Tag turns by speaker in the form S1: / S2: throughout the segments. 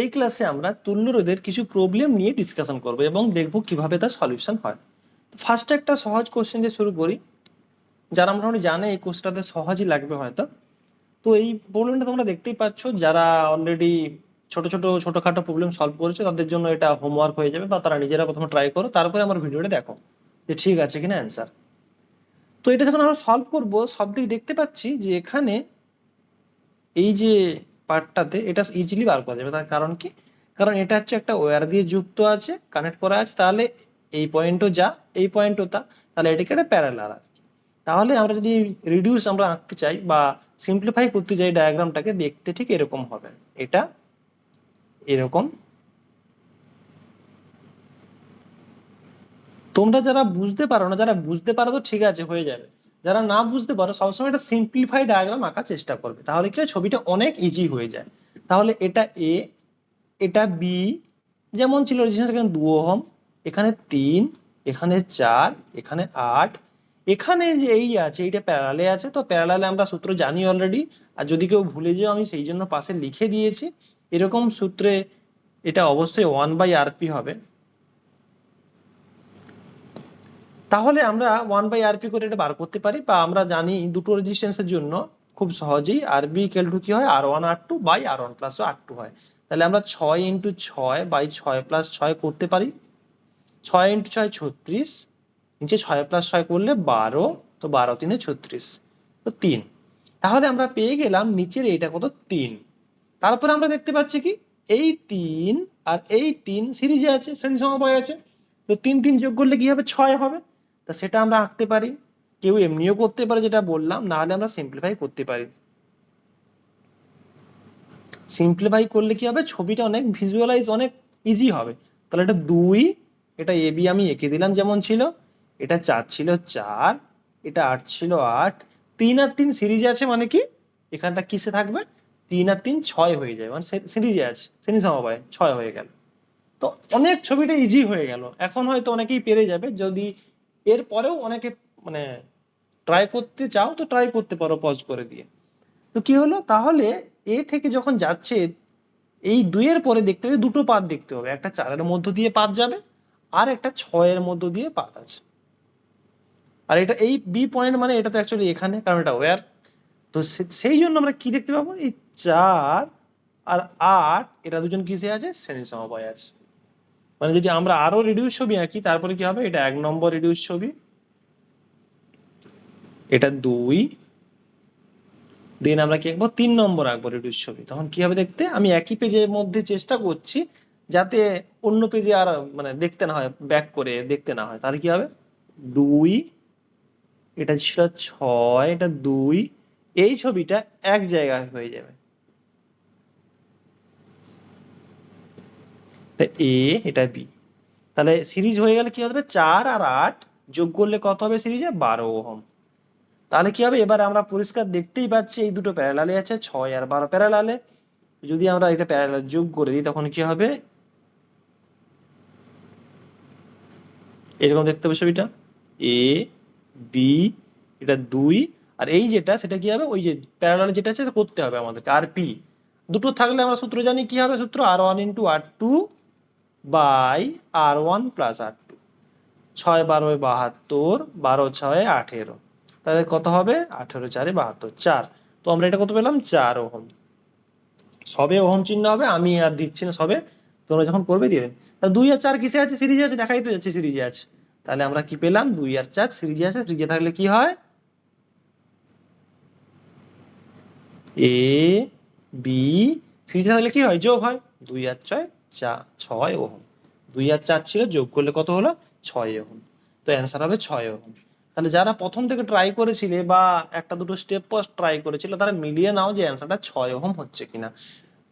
S1: এই ক্লাসে আমরা তুল্যরোধের কিছু প্রবলেম নিয়ে ডিসকাশন করব এবং দেখব কীভাবে তার সলিউশন হয়। ফার্স্টে একটা সহজ কোশ্চেন দিয়ে শুরু করি। যারা মোটামুটি জানে এই কোর্সটাতে সহজই লাগবে হয়তো। তো এই প্রবলেমটা তোমরা দেখতেই পাচ্ছ, যারা অলরেডি ছোট ছোট, ছোটখাটো প্রবলেম সলভ করেছে, তাদের জন্য এটা হোমওয়ার্ক হয়ে যাবে বা তারা নিজেরা প্রথমে ট্রাই করো, তারপরে আমার ভিডিওটা দেখো যে ঠিক আছে কিনা অ্যান্সার তো এটা যখন আমরা সলভ করব, সব দিক দেখতে পাচ্ছি যে এখানে এই যে পার্টটাতে এটা ইজিলি বার করা যাবে। তার কারণ কি? কারণ এটা হচ্ছে একটা ওয়্যার দিয়ে যুক্ত আছে কানেক্ট করা আছে, তাহলে এই পয়েন্টও যা, এই পয়েন্টও তা, তাহলে এটাকে একটা প্যারালাল আর তাহলে আমরা যদি রিডিউস আমরা আঁকতে চাই বা সিম্পলিফাই করতে চাই ডায়াগ্রামটাকে দেখতে ঠিক এরকম হবে। এটা এরকম। তোমরা যারা বুঝতে পারো না, যারা বুঝতে পারো তো ঠিক আছে, হয়ে যাবে। যারা না বুঝতে পারো, সবসময় একটা সিম্পলিফাই ডায়াগ্রাম আঁকার চেষ্টা করবে। তাহলে কি ছবিটা অনেক ইজি হয়ে যায়। তাহলে এটা এ এটা বি যেমন ছিল এখানে দু ওহম, এখানে তিন, এখানে চার, এখানে আট। এখানে যে এই আছে, এইটা প্যারালে আছে, তো প্যারালালে আমরা সূত্র জানি অলরেডি আর যদি কেউ ভুলে যাও, আমি সেই জন্য পাশে লিখে দিয়েছি। এরকম সূত্রে এটা অবশ্যই ওয়ান বাই আরপি হবে। তাহলে আমরা ওয়ান বাই আরপি করে এটা বার করতে পারি বা আমরা জানি দুটো রেজিস্ট্যান্সের জন্য খুব সহজেই আরবি ইকুয়াল টু কি হয়? R one R two by R one plus R two হয়। তাহলে আমরা ছয় ইন্টু ছয় বাই ছয় প্লাস ছয় করতে পারি। ছয় ইন্টু ছয় ছত্রিশ, নিচে ছয় প্লাস ছয় করলে বারো, তো বারো তিনে ছত্রিশ, তো তিন। তাহলে আমরা পেয়ে গেলাম নিচের এইটা কত? তিন। তারপরে আমরা দেখতে পাচ্ছি কি? এই তিন আর এই তিন সিরিজে আছে, শ্রেণি সমবায় আছে। তো তিন তিন যোগ করলে কি হবে? ছয় হবে। তা সেটা আমরা আঁকতে পারি। কেউ এমনিও করতে পারে যেটা বললাম না হলে আমরা সিম্পলিফাই করতে পারি। সিম্পলিফাই করলে কি হবে? ছবিটা অনেক ভিজুয়ালাইজ অনেক ইজি হবে। তাহলে এটা দুই, এটা এ, বি আমি এঁকে দিলাম যেমন ছিল। এটা চার ছিল চার, এটা আট ছিল আট। তিন আর তিন সিরিজে আছে মানে কি? এখানটা কিসে থাকবে? তিন আর তিন ছয় হয়ে যায়। মানে সিরিজে আছে। শ্রেণি সমবায়। ছয় হয়ে গেল। তো অনেক ছবিটা ইজি হয়ে গেল। এখন হয়তো অনেকেই পেরে যাবে। যদি এর পরেও অনেকে মানে ট্রাই করতে চাও তো ট্রাই করতে পারো পজ করে দিয়ে। তো কি হলো? তাহলে এ থেকে যখন যাচ্ছে, এই দুইয়ের পরে দেখতে হবে, দুটো পাত দেখতে হবে। একটা চারের মধ্য দিয়ে পাত যাবে আর একটা ছয়ের মধ্য দিয়ে পাত আছে। আর এটা এই বি পয়েন্ট মানে এটা তো অ্যাকচুয়ালি এখানে, কারণ এটা ওয়ার তো সেই জন্য আমরা কি দেখতে পাবো? এই চার আর আট, এটা দুজন কিসে আছে? শ্রেণি সমবায় আছে। মানে যদি আমরা আরও রিডিউস ছবি আঁকি, তারপরে কি হবে? এটা এক নম্বর রিডিউস ছবি। এটা দুই। দেন আমরা কি আঁকবো? তিন নম্বর আঁকবো রিডিউস ছবি। তখন কি হবে দেখতে? আমি একই পেজের মধ্যে চেষ্টা করছি যাতে অন্য পেজে আর মানে দেখতে না হয় ব্যাক করে দেখতে না হয়। তাহলে কি হবে? দুই। এটা ছিল ছয়, এটা দুই। এই ছবিটা এক জায়গায় হয়ে যাবে। এটা এ এটা বি তাহলে সিরিজ হয়ে গেলে কি হবে? চার আর আট যোগ করলে কত হবে সিরিজে? বারো ওহম। তাহলে কি হবে? এবার আমরা পরিষ্কার দেখতেই পাচ্ছি এই দুটো প্যারালালে আছে, ছয় আর বারো প্যারালালে যদি আমরা এটা প্যারালাল যোগ করে দিই, তখন কি হবে? এরকম দেখতে হবে ছবিটা। এ বি এটা দুই। আর এই যেটা, সেটা কি হবে? ওই যে প্যারালাল যেটা আছে করতে হবে আমাদেরকে। আর পি দুটো থাকলে আমরা সূত্র জানি কি হবে সূত্র? R one into R two by R one plus R two. ছয় বারোয় বাহাত্তর বারো ছয় আঠেরো। তাহলে কত হবে? আঠেরো চারে বাহাত্তর, চার। তো আমরা এটা কত পেলাম? চার ওহম। সবে ওহম চিহ্ন হবে, আমি আর দিচ্ছি না সবে। তোমরা যখন করবে, দিয়ে দেবে। দুই আর চার কিসে আছে? সিরিজে আছে? দেখাই তো যাচ্ছে সিরিজে আছে। তাহলে আমরা কি পেলাম? দুই আর চার সিরিজে আছে। সিরিজে থাকলে কি হয়? এ, বি, সিরিজে থাকলে কি হয়? যোগ হয়। দুই আর ছয় চা ছয় ওহম। দুই আর চার ছিল, যোগ করলে কত হলো? ছয় ওহম। তো অ্যান্সার হবে ছয় ওহম। তাহলে যারা প্রথম থেকে ট্রাই করেছিলে বা একটা দুটো স্টেপ ট্রাই করেছিল, তারা মিলিয়ে নাও যে অ্যান্সারটা ছয় ওহম হচ্ছে কিনা।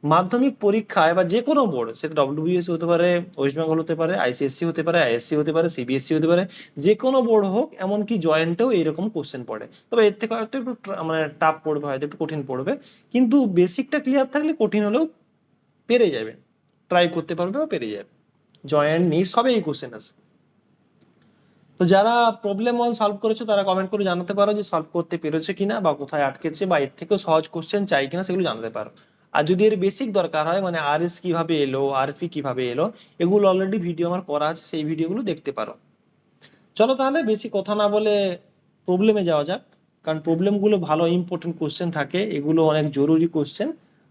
S1: মাধ্যমিক পরীক্ষায় বা যে কোনো বোর্ড সেটা ডব্লিউবিএসসি হতে পারে ওয়েস্ট বেঙ্গল হতে পারে আইসিএসসি হতে পারে আইএসসি হতে পারে সিবিএসসি হতে পারে যে কোনো বোর্ড হোক, এমনকি জয়েন্টেও এরকম কোশ্চেন পড়ে। তবে এর থেকে হয়তো একটু মানে টাফ পড়বে, হয়তো একটু কঠিন পড়বে। কিন্তু বেসিকটা ক্লিয়ার থাকলে কঠিন হলেও পেরে যাবে। ট্রাই করতে পারবে বা পেরে যাবে। জয়েন্ট নিট সবে এই কোশ্চেন আছে। তো যারা প্রবলেম ওয়ান সলভ করেছ, তারা কমেন্ট করে জানাতে পারো যে সলভ করতে পেরেছে কিনা বা কোথায় আটকেছে বা এর থেকেও সহজ কোশ্চেন চাই কিনা সেগুলো জানাতে পারো। আর যদি এর বেসিক দরকার হয় মানে আর এস কীভাবে এলো আর পি কীভাবে এলো, এগুলো অলরেডি ভিডিও আমার করা আছে, সেই ভিডিওগুলো দেখতে পারো। চলো তাহলে বেশি কথা না বলে প্রবলেমে যাওয়া যাক। কারণ প্রবলেমগুলো ভালো ইম্পর্টেন্ট কোশ্চেন থাকে, এগুলো অনেক জরুরি কোশ্চেন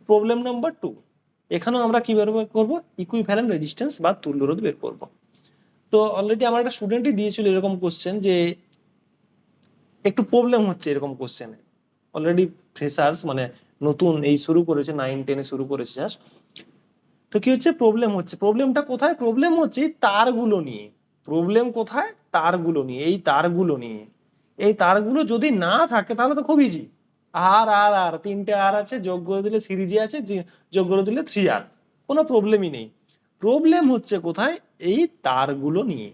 S1: প্রবলেম নাম্বার টু এখানেও আমরা কি বের করব? ইকুইভ্যালেন্ট রেজিস্ট্যান্স বা তুল্যরোধ বের করব। তো অলরেডি আমার একটা স্টুডেন্টই দিয়েছিল এরকম কোশ্চেন যে, একটু প্রবলেম হচ্ছে এরকম কোশ্চেনে অলরেডি ফ্রেশার্স মানে নতুন এই শুরু করেছে নাইন টেনে শুরু করেছে জাস্ট তো কি হচ্ছে? প্রবলেম হচ্ছে। প্রবলেমটা কোথায়? প্রবলেম হচ্ছে তারগুলো নিয়ে। প্রবলেম কোথায়? তারগুলো নিয়ে। এই তারগুলো নিয়ে। এই তারগুলো যদি না থাকে তাহলে তো খুব ইজি আর আর আর তিনটে আর আছে, যোগ করে দিলে সিরিজে আছে যোগ করে দিলে থ্রি আর। কোনো প্রবলেমই নেই। প্রবলেম হচ্ছে কোথায়? এই তারগুলো নিয়ে।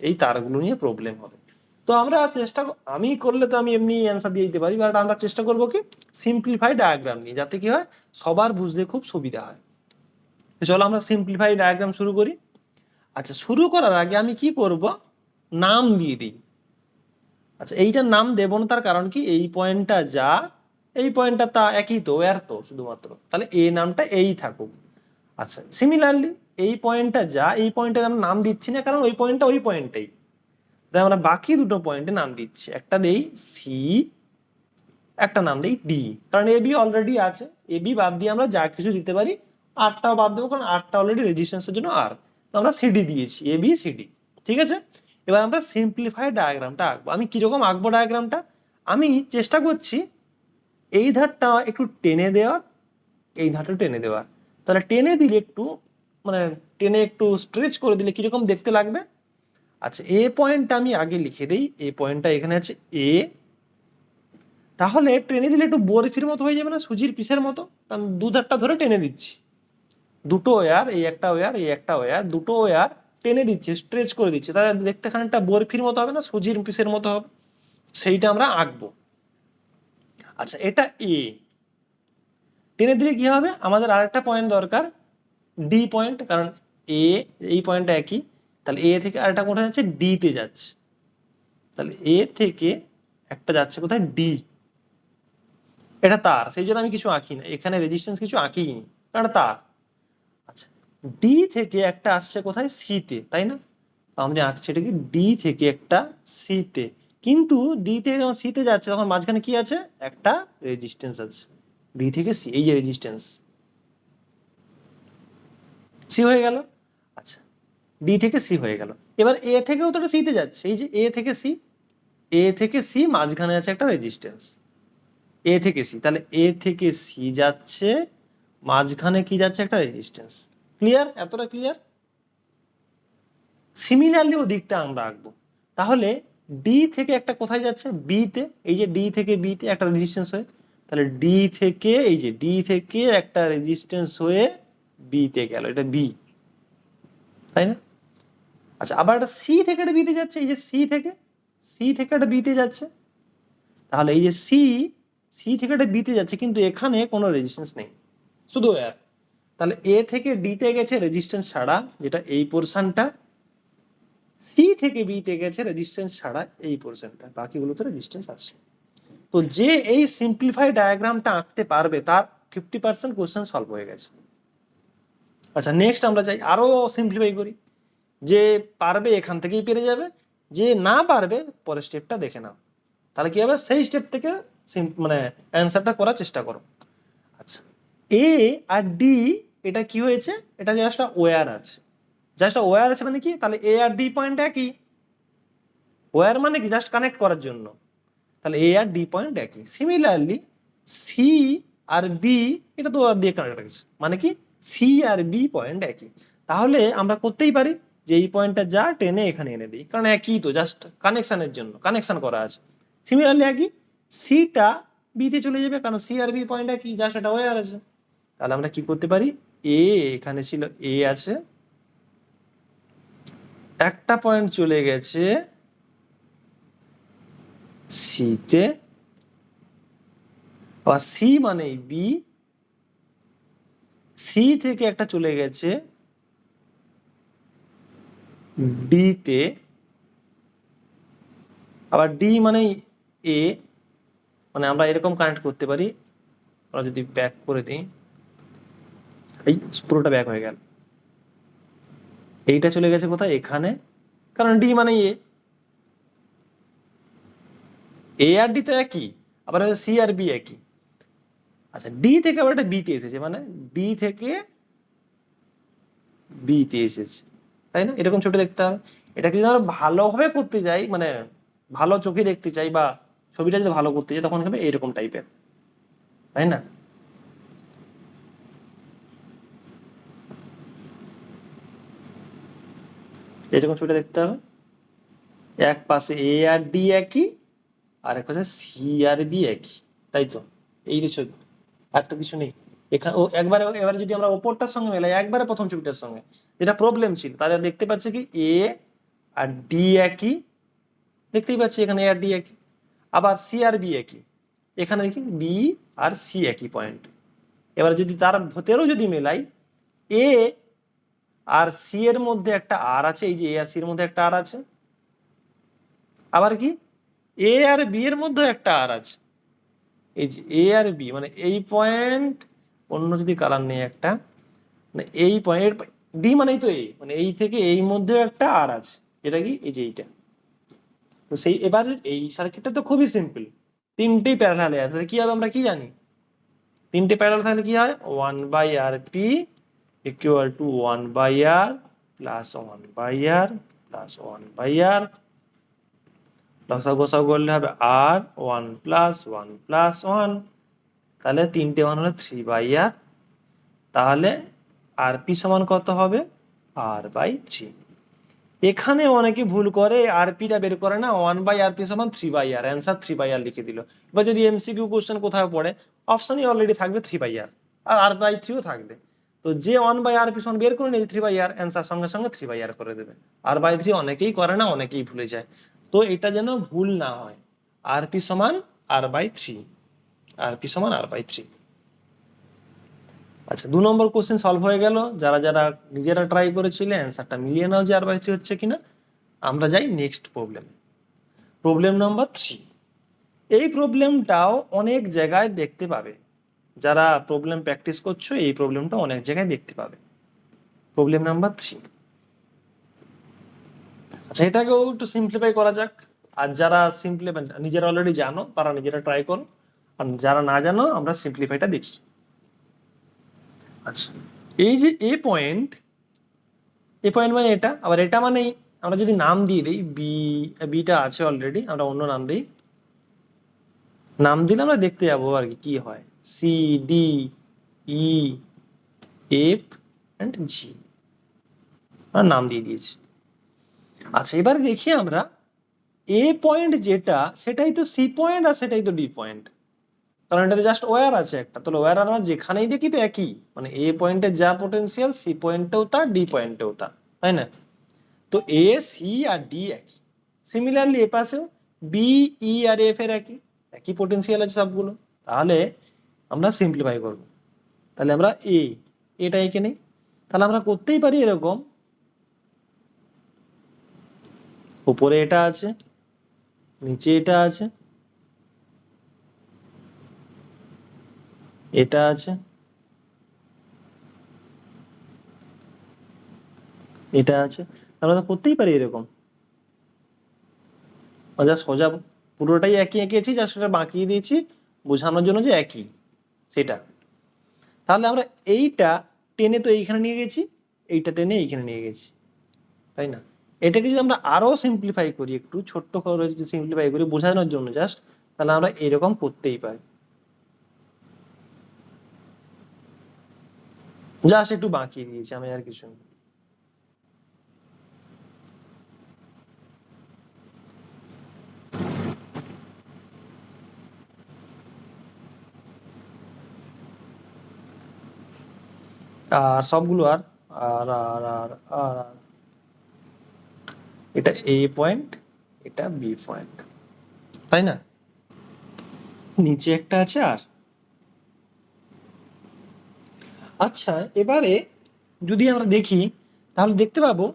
S1: এই তারগুলো নিয়ে প্রবলেম হবে। তো আমরা চেষ্টা আমি করলে তো আমি এমনি অ্যান্সার দিয়ে দিতে পারি বাট আমরা চেষ্টা করব কি? সিম্পলিফাই ডায়াগ্রাম নিয়ে, যাতে কি হয়? সবার বুঝতে খুব সুবিধা হয়। চলো আমরা সিম্পলিফাই ডায়াগ্রাম শুরু করি। আচ্ছা শুরু করার আগে আমি কি করব? নাম দিয়ে দিই। আচ্ছা এইটার নাম দেবো না, তার কারণ কি? এই পয়েন্টটা যা, এই পয়েন্টটা তা একই তো, এর তো শুধুমাত্র। তাহলে এ নামটা এই থাকুক। আচ্ছা সিমিলারলি এই পয়েন্টটা যা, এই পয়েন্টের আমরা নাম দিচ্ছি না, কারণ ওই পয়েন্টটা ওই পয়েন্টটাই তাহলে আমরা বাকি দুটো পয়েন্টে নাম দিচ্ছি। একটা দেই সি একটা নাম দেই ডি কারণ এ বি অলরেডি আছে। এ বি বাদ দিয়ে আমরা যা কিছু দিতে পারি আটটাও বাদ দেবো, কারণ আটটা অলরেডি রেজিস্ট্যান্সের জন্য আর তো আমরা সিডি দিয়েছি, এ বি সিডি ঠিক আছে? এবার আমরা সিম্পলিফাই ডায়াগ্রামটা আঁকবো। আমি কীরকম আঁকবো ডায়াগ্রামটা আমি চেষ্টা করছি এই ধারটা একটু টেনে দেওয়ার, এই ধারটা টেনে দেওয়ার। তাহলে টেনে দিলে একটু মানে টেনে একটু স্ট্রেচ করে দিলে কীরকম দেখতে লাগবে? আচ্ছা এ পয়েন্টটা আমি আগে লিখে দিই। এ পয়েন্টটা এখানে আছে এ তাহলে টেনে দিলে একটু বরফির মতো হয়ে যাবে না? সুজির পিসের মতো? কারণ দু ধারটা ধরে টেনে দিচ্ছি। দুটো ওয়ার এই একটা ওয়ার এই একটা ওয়ার দুটো ওয়ার টেনে দিচ্ছে স্ট্রেচ করে দিচ্ছে। তাহলে দেখতে খানিকটা বরফির মতো হবে না? সুজির পিসের মতো হবে? সেইটা আমরা আঁকবো। আচ্ছা এটা এ টেনে দিলে কি হবে? আমাদের আরেকটা পয়েন্ট দরকার ডি পয়েন্ট কারণ এ এই পয়েন্টটা একই। তাহলে এ থেকে আরেকটা কোথায় যাচ্ছে? ডি তে যাচ্ছে। তাহলে এ থেকে একটা যাচ্ছে কোথায়? ডি এটা তার, সেই জন্য আমি কিছু আঁকি না। এখানে রেজিস্ট্যান্স কিছু আঁকি নি কারণ তার। ডি থেকে একটা আসছে কোথায়? সিতে তাই না? আমি আঁকছি এটা কি? ডি থেকে একটা সিতে কিন্তু ডি থেকে যখন সিতে যাচ্ছে, তখন মাঝখানে কি আছে? একটা রেজিস্ট্যান্স আছে। ডি থেকে সি এই যে রেজিস্ট্যান্স সি হয়ে গেল। আচ্ছা ডি থেকে সি হয়ে গেল। এবার এ থেকেও তো এটা সিতে যাচ্ছে। এই যে এ থেকে সি এ থেকে সি মাঝখানে আছে একটা রেজিস্ট্যান্স এ থেকে সি তাহলে এ থেকে সি যাচ্ছে, মাঝখানে কি যাচ্ছে? একটা রেজিস্ট্যান্স ক্লিয়ার এতটা ক্লিয়ার সিমিলারলি ও দিকটা আমরা আঁকবো। তাহলে ডি থেকে একটা কোথায় যাচ্ছে? বিতে এই যে ডি থেকে বিতে একটা রেজিস্ট্যান্স হয়ে, তাহলে ডি থেকে, এই যে ডি থেকে একটা রেজিস্ট্যান্স হয়ে বিতে গেল। এটা বি তাই না? আচ্ছা আবার একটা সি থেকে একটা বিতে যাচ্ছে। এই যে সি থেকে সি থেকে একটা বিতে যাচ্ছে। তাহলে এই যে সি সি থেকে একটা বিতে যাচ্ছে, কিন্তু এখানে কোনো রেজিস্ট্যান্স নেই। শুধু এর তাহলে এ থেকে ডিতে গেছে রেজিস্ট্যান্স ছাড়া যেটা এই পোর্শনটা সি থেকে বিতে গেছে রেজিস্ট্যান্স ছাড়া এই পোর্শনটা বাকিগুলোতে রেজিস্ট্যান্স আছে। তো যে এই সিম্পলিফাই ডায়াগ্রামটা আঁকতে পারবে, তার ফিফটি পার্সেন্ট কোশ্চেন সলভ হয়ে গেছে। আচ্ছা নেক্সট আমরা যাই, আরও সিম্পলিফাই করি। যে পারবে এখান থেকেই পেরে যাবে, যে না পারবে, পরের স্টেপটা দেখে নাও। তাহলে কি হবে? সেই স্টেপ থেকে মানে অ্যান্সারটা করার চেষ্টা করো। আচ্ছা এ আর ডি এটা কি হয়েছে? এটা জাস্ট ওয়ার আছে। জাস্ট ওয়ার আছে মানে কি? তাহলে এ আর ডি পয়েন্ট একই। ওয়ার মানে কি? জাস্ট কানেক্ট করার জন্য। তাহলে এ আর ডি পয়েন্ট একই। সিমিলারলি সি আর বি এটা তো দিয়ে কানেক্ট আছে মানে কি? সি আর বি পয়েন্ট একই। তাহলে আমরা করতেই পারি যে এই পয়েন্টটা যা টেনে এখানে এনে দিই। কারণ একই তো জাস্ট কানেকশানের জন্য। কানেকশান করা আছে। সিমিলারলি একই। সিটা বিতে চলে যাবে। কারণ সি আর বি পয়েন্ট একই। জাস্ট এটা ওয়ার আছে। তাহলে আমরা কি করতে পারি? এ এখানে ছিল এ আছে। একটা পয়েন্ট চলে গেছে সিতে আবার সি মানে বি সি থেকে একটা চলে গেছে ডি তে। আবার ডি মানে এ মানে আমরা এরকম কানেক্ট করতে পারি। আমরা যদি ব্যাক করে দিই। এই পুরোটা ব্যাক হয়ে গেল। এইটা চলে গেছে কোথায়? এখানে। কারণ ডি মানে এ এ আর ডি তো একই, আবার সি আর বি একই। আচ্ছা ডি থেকে আবার একটা বিতে এসেছে মানে ডি থেকে বিতে এসেছে। তাই না? এরকম ছোট দেখতে হবে। এটাকে যদি আমরা ভালোভাবে করতে যাই মানে ভালো চোখে দেখতে চাই বা ছবিটা যদি ভালো করতে চাই তখন হবে এরকম টাইপের তাই না? এরকম ছবিটা দেখতে হবে। এক পাশে এ আর ডি একই, আর এক পাশে সি আর বি একই। তাই তো? এই যে ছবি। আর তো কিছু নেই। এখানে ও একবারে এবারে যদি আমরা ওপরটার সঙ্গে মেলাই, একবারে প্রথম ছবিটার সঙ্গে, যেটা প্রবলেম ছিল, তাহলে দেখতে পাচ্ছি কি, এ আর ডি একই। দেখতেই পাচ্ছি এখানে এ আর ডি একই। আবার সি আর বি একই। এখানে দেখি বি আর সি একই পয়েন্ট এবার যদি তার ভেতরেও যদি মেলাই, এ আর সি এর মধ্যে একটা আর আছে, এই যে এ আর সি এর মধ্যে একটা আর আছে। আবার কি? এ আর বি এর মধ্যে একটা আর আছে। এই যে এ আর বি মানে এই পয়েন্ট অন্য যদি কালার নেই একটা মানে এই পয়েন্ট ডি মানেই তো এই মানে এই থেকে এই মধ্যেও একটা আর আছে। এটা কি? এই যে এইটা। তো সেই, এবার এই সার্কিটটা তো খুবই সিম্পল তিনটেই প্যারালাল আছে। তাহলে কি হবে আমরা কি জানি? তিনটে প্যারালাল থাকলে কি হয়? One by R P equal to one by R plus one by R plus one by R লসা গোসাও করলে হবে R one plus one plus one তাহলে তিনটে ওয়ান হলে থ্রি বাই আর তাহলে আর পি সমান কত হবে? আর বাই থ্রি এখানে অনেকে ভুল করে আর পিটা বের করে না ওয়ান বাই আর পি সমান three by R answer three by R লিখে দিল। এবার যদি এমসিকিউ কোশ্চেন কোথাও পড়ে? অপশনই অলরেডি থাকবে three by R R R by থ্রিও থাকবে। তো যে ওয়ান বাই আর পি সমান বের করে নিয়ে থ্রি বাই আর অ্যান্সার সঙ্গে সঙ্গে থ্রি বাই আর করে দেবে। আর বাই থ্রি অনেকেই করে না, অনেকেই ভুলে যায়। তো এটা যেন ভুল না হয়। আর পি সমান? R by three R P সমান? আর বাই থ্রি আচ্ছা দু নম্বর কোশ্চেন সলভ হয়ে গেল। যারা যারা নিজেরা ট্রাই করেছিলে অ্যান্সারটা মিলিয়ে নাও যে আর বাই থ্রি হচ্ছে কিনা। আমরা যাই next problem problem number three এই প্রবলেমটাও অনেক জায়গায় দেখতে পাবে। যারা প্রবলেম প্র্যাকটিস করছ, এই প্রবলেমটা অনেক জায়গায় দেখতে পাবে। প্রবলেম নাম্বার থ্রি আচ্ছা এটাকেও একটু সিম্পলিফাই করা যাক। আর যারা সিম্পলিফাই নিজেরা অলরেডি জানো, তারা নিজেরা ট্রাই করো। আর যারা না জানো, আমরা সিম্পলিফাইটা দেখি। আচ্ছা এই যে এ পয়েন্ট এ পয়েন্ট মানে এটা। আবার এটা মানে আমরা যদি নাম দিয়ে দিই বি বিটা আছে অলরেডি আমরা অন্য নাম দিই। নাম দিলে আমরা দেখতে যাব আর কি কি হয়। C D E F and G আমরা নাম দিয়ে দিয়েছি। আচ্ছা এবার দেখি আমরা এ পয়েন্ট যেটা, সেটাই তো সি পয়েন্ট আর সেটাই তো ডি পয়েন্ট কারণ এটাতে জাস্ট ওয়ার আছে একটা। তাহলে ওয়ার আমরা যেখানেই দেখি তো একই। মানে এ পয়েন্টে যা পোটেন্সিয়াল সি পয়েন্টেও তা ডি পয়েন্টেও তা তাই না? তো এ সি আর ডি একই। সিমিলারলি এ পাশেও বি ই আর এফ এর একই। একই পোটেন্সিয়াল আছে সবগুলো। তাহলে আমরা সিম্পলিফাই করব। তাহলে আমরা এ এটা এঁকে নেই। তাহলে আমরা করতেই পারি এরকম। উপরে এটা আছে, নিচে এটা আছে এটা আছে এটা আছে। আমরা তো করতেই পারি এরকম। যা সোজা পুরোটাই একই এঁকেছি যা সেটা বাঁকিয়ে দিয়েছি, বোঝানোর জন্য যে একই। সেটা। তাহলে আমরা এইটা টেনে তো এইখানে নিয়ে গেছি, এইটা টেনে এইখানে নিয়ে গেছি, তাই না? এটাকে যদি আমরা আরও সিম্পলিফাই করি একটু, ছোট্ট করে যদি সিম্পলিফাই করি বোঝানোর জন্য জাস্ট তাহলে আমরা এরকম করতেই পারি। জাস্ট একটু বাঁকিয়ে দিয়েছি, আমি আর কিছু না। আর সবগুলো আর আর আর আর আর এটা এ পয়েন্ট এটা বি পয়েন্ট তাই না? নিচে একটা আছে আর। আচ্ছা এবারে যদি আমরা দেখি, তাহলে দেখতে পাবো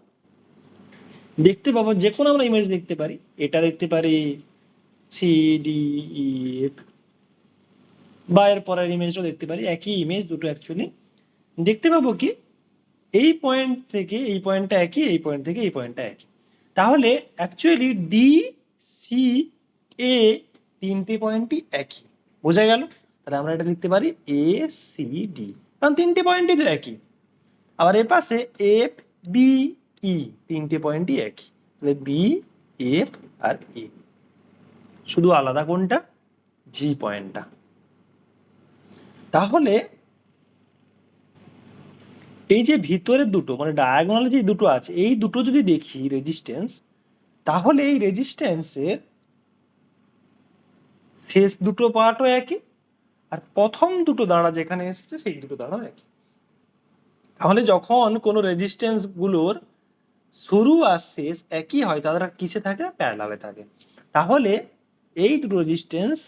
S1: দেখতে পাবো যে কোনো আমরা ইমেজ দেখতে পারি। এটা দেখতে পারি সি ডি ই এফ বা এর পরের ইমেজটাও দেখতে পারি। একই ইমেজ দুটো অ্যাকচুয়ালি দেখতে পাবো কি? এই পয়েন্ট থেকে এই পয়েন্টটা একই, এই পয়েন্ট থেকে এই পয়েন্টটা একই। তাহলে অ্যাকচুয়ালি ডি সি এ তিনটে পয়েন্টই একই। বোঝা গেল? তাহলে আমরা এটা লিখতে পারি এ সি ডি কারণ তিনটে পয়েন্টই তো একই। আবার এ পাশে এফ বি ই তিনটে পয়েন্টই একই। তাহলে বি এফ আর ই শুধু আলাদা কোনটা? জি পয়েন্টটা তাহলে এই যে ভিতরের দুটো মানে ডায়াগোনালে যে দুটো আছে, এই দুটো যদি দেখি রেজিস্ট্যান্স তাহলে এই রেজিস্ট্যান্সের শেষ দুটো পার্টও একই, আর প্রথম দুটো দাঁড়া যেখানে এসেছে, সেই দুটো দাঁড়াও একই। তাহলে যখন কোনো রেজিস্ট্যান্সগুলোর শুরু আর শেষ একই হয় তারা কিসে থাকে? প্যারালালে থাকে। তাহলে এই দুটো রেজিস্ট্যান্স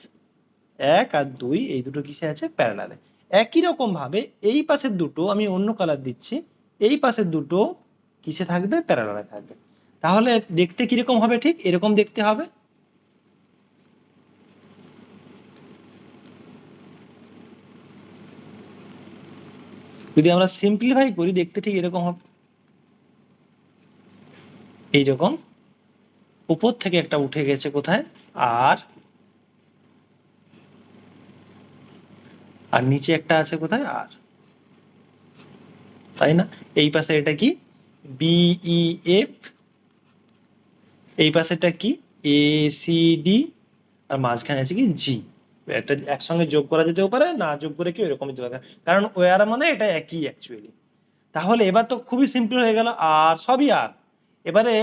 S1: এক আর দুই, এই দুটো কিসে আছে? প্যারালালে একই রকম ভাবে এই পাশের দুটো আমি অন্য কালার দিচ্ছি, এই পাশের দুটো কিসে থাকবে? প্যারালালে থাকবে। তাহলে দেখতে কীরকম হবে ঠিক? এরকম দেখতে হবে। যদি আমরা সিম্পলিফাই করি, দেখতে ঠিক এরকম হবে। এইরকম। উপর থেকে একটা উঠে গেছে কোথায়? আর আর নিচে একটা আছে কোথায়? আর। তাই না? এই পাশে এটা কি? বিই এফ এই পাশেটা কি? এ সি ডি আর মাঝখানে আছে কি? জি একটা একসঙ্গে যোগ করা যেতেও পারে, না যোগ করে কি এরকম যেতে পারে কারণ ওয়ার মানে এটা একই অ্যাকচুয়ালি তাহলে এবার তো খুবই সিম্পল হয়ে গেল, আর সবই আর। এবারে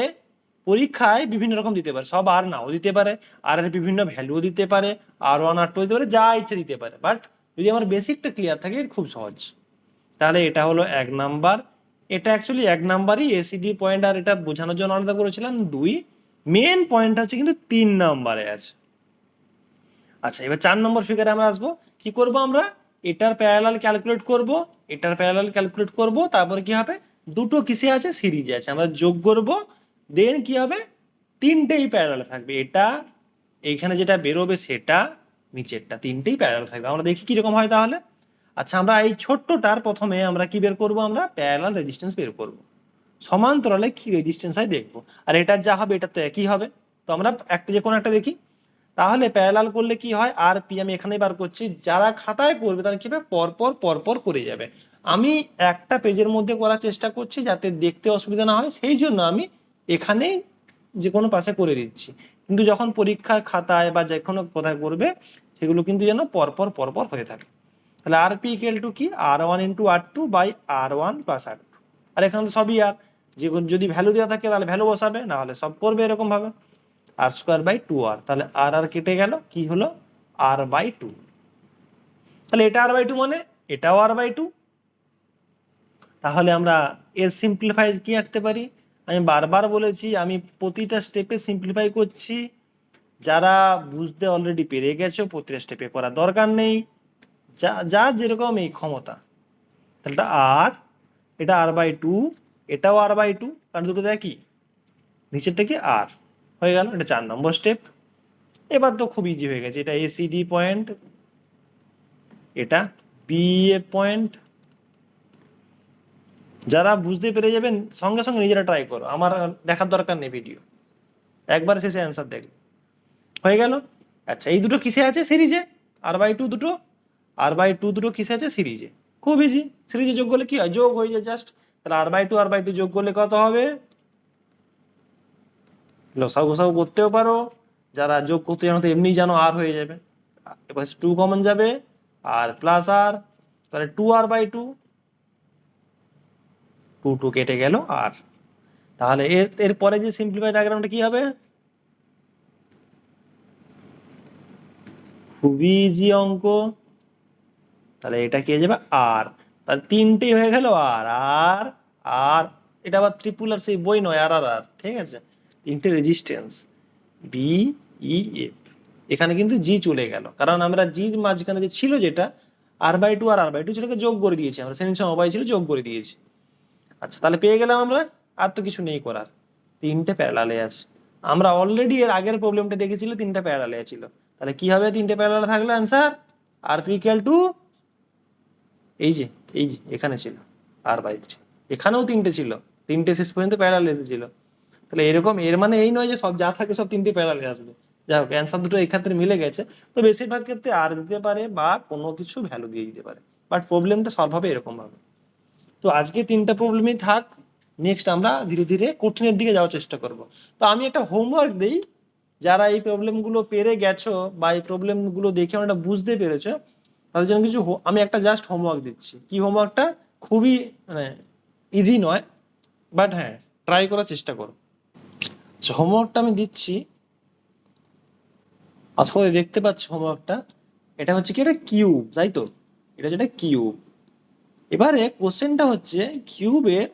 S1: পরীক্ষায় বিভিন্ন রকম দিতে পারে, সব আর নাও দিতে পারে। আর এর বিভিন্ন ভ্যালুও দিতে পারে, আর ওয়ান আর টু দিতে পারে, যা ইচ্ছে দিতে পারে। বাট যদি আমার বেসিকটা ক্লিয়ার থাকে খুব সহজ। তাহলে এটা হলো এক নাম্বার। এটা অ্যাকচুয়ালি এক নাম্বারই এসিডি পয়েন্ট আর এটা বোঝানোর জন্য আলাদা করেছিলাম দুই। মেন পয়েন্ট হচ্ছে কিন্তু তিন নাম্বারে আছে। আচ্ছা এবার চার নম্বর ফিগারে আমরা আসব। কি করব আমরা? এটার প্যারালাল ক্যালকুলেট করব। এটার প্যারালাল ক্যালকুলেট করব। তারপরে কি হবে? দুটো কিসে আছে? সিরিজে আছে। আমরা যোগ করব। দেন কি হবে? তিনটেই প্যারালাল থাকবে। এটা, এইখানে যেটা বেরোবে সেটা। নিচেরটা তিনটেই প্যারাল থাকবে। আমরা দেখি কীরকম হয় তাহলে। আচ্ছা আমরা এই ছোট্টটার প্রথমে আমরা কি বের করব আমরা? প্যারালাল রেজিস্ট্যান্স বের করব। সমান্তরালে কি রেজিস্ট্যান্স হয় দেখব। আর এটার যা হবে, এটা তো একই হবে। তো আমরা একটা যে কোনো একটা দেখি। তাহলে প্যারালাল করলে কি হয়? আর পি আমি এখানে বার করছি। যারা খাতায় করবে তারা কি হবে পরপর পরপর করে যাবে। আমি একটা পেজের মধ্যে করার চেষ্টা করছি যাতে দেখতে অসুবিধা না হয়। সেই জন্য আমি এখানেই যে কোনো পাশে করে দিচ্ছি। কিন্তু যখন পরীক্ষার খাতায় বা যে কোনো কোথায় করবে সেগুলো কিন্তু যেন পরপর পরপর হয়ে থাকে। তাহলে আর পি ইকুয়াল টু কি? R one into R two by R one plus R two আর এখানে তো সবই আর যে যদি ভ্যালু দেওয়া থাকে, তাহলে ভ্যালু বসাবে, না হলে সব করবে এরকম ভাবে R square by two R তাহলে আর আর কেটে গেল, কি হলো? আর বাই টু তাহলে এটা আর বাই টু মানে এটাও আর বাই টু তাহলে আমরা এর সিম্পলিফাই কি আঁকতে পারি? আমি বারবার বলেছি, আমি প্রতিটা স্টেপে সিম্পলিফাই করছি। যারা বুঝতে অলরেডি পেরে গেছো, প্রতিটা স্টেপে করার দরকার নেই। যা যা যেরকম এই ক্ষমতা। তাহলে আর এটা আর বাই টু এটাও আর বাই টু কারণ দুটো একই। নিচের থেকে আর হয়ে গেল, এটা চার নম্বর স্টেপ এবার তো খুব ইজি হয়ে গেছে, এটা এসিডি পয়েন্ট এটা বিএ পয়েন্ট যারা বুঝতে পেরে যাবেন, সঙ্গে সঙ্গে নিজেরা ট্রাই করো। আমার দেখার দরকার নেই ভিডিও একবার শেষে অ্যান্সার দেখবে। হয়ে গেল? আচ্ছা এই দুটো কিসে আছে? সিরিজে আর বাই টু দুটো? আর বাই টু দুটো কিসে আছে? সিরিজে খুব ইজি সিরিজে যোগ করলে কি হয়? যোগ হয়ে যায় জাস্ট তাহলে R by two R by two যোগ করলে কত হবে? লসাও গোসাও করতেও পারো। যারা যোগ করতে জানো তো এমনি জানো আর হয়ে যাবে। এবার টু কমন যাবে। আর প্লাস আর তাহলে two R by two two two কেটে গেল আর তাহলে এর এরপরে যে সিম্পলিফাই ডায়াগ্রামটা কি হবে? খুবই ইজি অঙ্ক। তাহলে এটা কি যাবে? আর। তাহলে তিনটেই হয়ে গেল আর আর আর। এটা আবার ট্রিপুল আর সেই বই নয়, আর আর আর। ঠিক আছে? তিনটে রেজিস্ট্যান্স বি ই এফ এখানে কিন্তু জি চলে গেল। কারণ আমরা জি মাঝখানে যে ছিল যেটা আর বাই টু আর আর বাই টু সেটাকে যোগ করে দিয়েছি। আমরা সেদিন সমবায় ছিল যোগ করে দিয়েছি। আচ্ছা তাহলে পেয়ে গেলাম আমরা। আর তো কিছু নেই করার। তিনটে প্যারালালে আছে। আমরা অলরেডি এর আগের প্রবলেমটা দেখেছিল তিনটে প্যারালালে ছিল। তাহলে কি হবে? তিনটে প্যারালালে থাকলে অ্যান্সার আর ইকুয়াল টু এই যে এই যে, এখানে ছিল আর বাই এখানেও তিনটে ছিল। তিনটে শেষ পর্যন্ত প্যারাল এসেছিল তাহলে এরকম এর মানে এই নয় যে সব যা থাকে সব তিনটে প্যারালে আসবে। যাই হোক অ্যান্সার দুটো এই ক্ষেত্রে মিলে গেছে। তো বেশিরভাগ ক্ষেত্রে আর দিতে পারে বা কোনো কিছু ভ্যালু দিয়ে দিতে পারে। বাট প্রবলেমটা সলভ হবে এরকম ভাবে। তো আজকে তিনটা প্রবলেমই থাক নেক্সট আমরা ধীরে ধীরে কঠিনের দিকে যাওয়ার চেষ্টা করব। তো আমি একটা হোমওয়ার্ক দিই, যারা এই প্রবলেমগুলো পেরে গেছো বা এই প্রবলেমগুলো দেখে অনেকটা বুঝতে পেরেছ, তাদের জন্য কিছু আমি একটা জাস্ট হোমওয়ার্ক দিচ্ছি। কি হোমওয়ার্কটা খুবই মানে ইজি নয় বাট হ্যাঁ ট্রাই করার চেষ্টা করো। আচ্ছা হোমওয়ার্কটা আমি দিচ্ছি। আশা দেখতে পাচ্ছ হোমওয়ার্কটা এটা হচ্ছে কি? এটা কিউব তাই তো? এটা হচ্ছে কিউব এবারে কোশ্চেনটা হচ্ছে কিউবের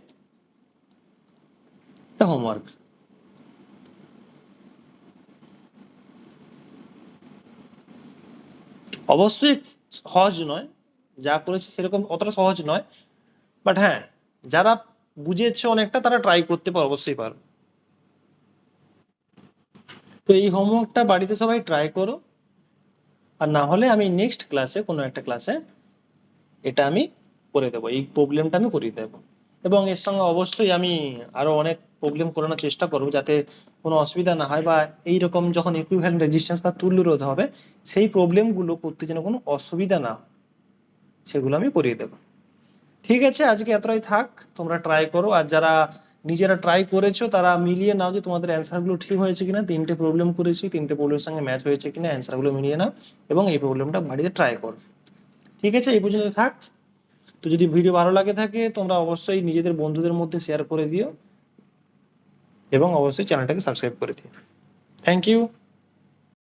S1: হোমওয়ার্ক অবশ্যই সহজ নয়, যা করেছি সেরকম অতটা সহজ নয় বাট হ্যাঁ যারা বুঝেছে অনেকটা তারা ট্রাই করতে পারো, অবশ্যই পারো। তো এই হোমওয়ার্কটা বাড়িতে সবাই ট্রাই করো, আর না হলে আমি নেক্সট ক্লাসে কোনো একটা ক্লাসে এটা আমি করে দেবো, এই প্রবলেমটা আমি করিয়ে দেবো। এবং এর সঙ্গে অবশ্যই আমি আরও অনেক প্রবলেম করানোর চেষ্টা করব, যাতে কোনো অসুবিধা না হয় বা এইরকম যখন ইকুইভ্যালেন্ট রেজিস্ট্যান্স বা তুল্য রোধ হবে, সেই প্রবলেমগুলো করতে যেন কোনো অসুবিধা না সেগুলো আমি করিয়ে দেবো। ঠিক আছে, আজকে এতটাই থাক, তোমরা ট্রাই করো, আর যারা নিজেরা ট্রাই করেছ, তারা মিলিয়ে নাও যে তোমাদের অ্যান্সারগুলো ঠিক হয়েছে কিনা, তিনটে প্রবলেম করেছি, তিনটে প্রবলেমের সঙ্গে ম্যাচ হয়েছে কিনা অ্যান্সারগুলো মিলিয়ে নাও, এবং এই প্রবলেমটা বাড়িতে ট্রাই করো। ঠিক আছে, এই পর্যন্ত থাক। তো যদি ভিডিও ভালো লাগে থাকে, তোমরা অবশ্যই নিজেদের বন্ধুদের মধ্যে শেয়ার করে দিও এবং অবশ্যই চ্যানেলটাকে সাবস্ক্রাইব করে দিও। Thank you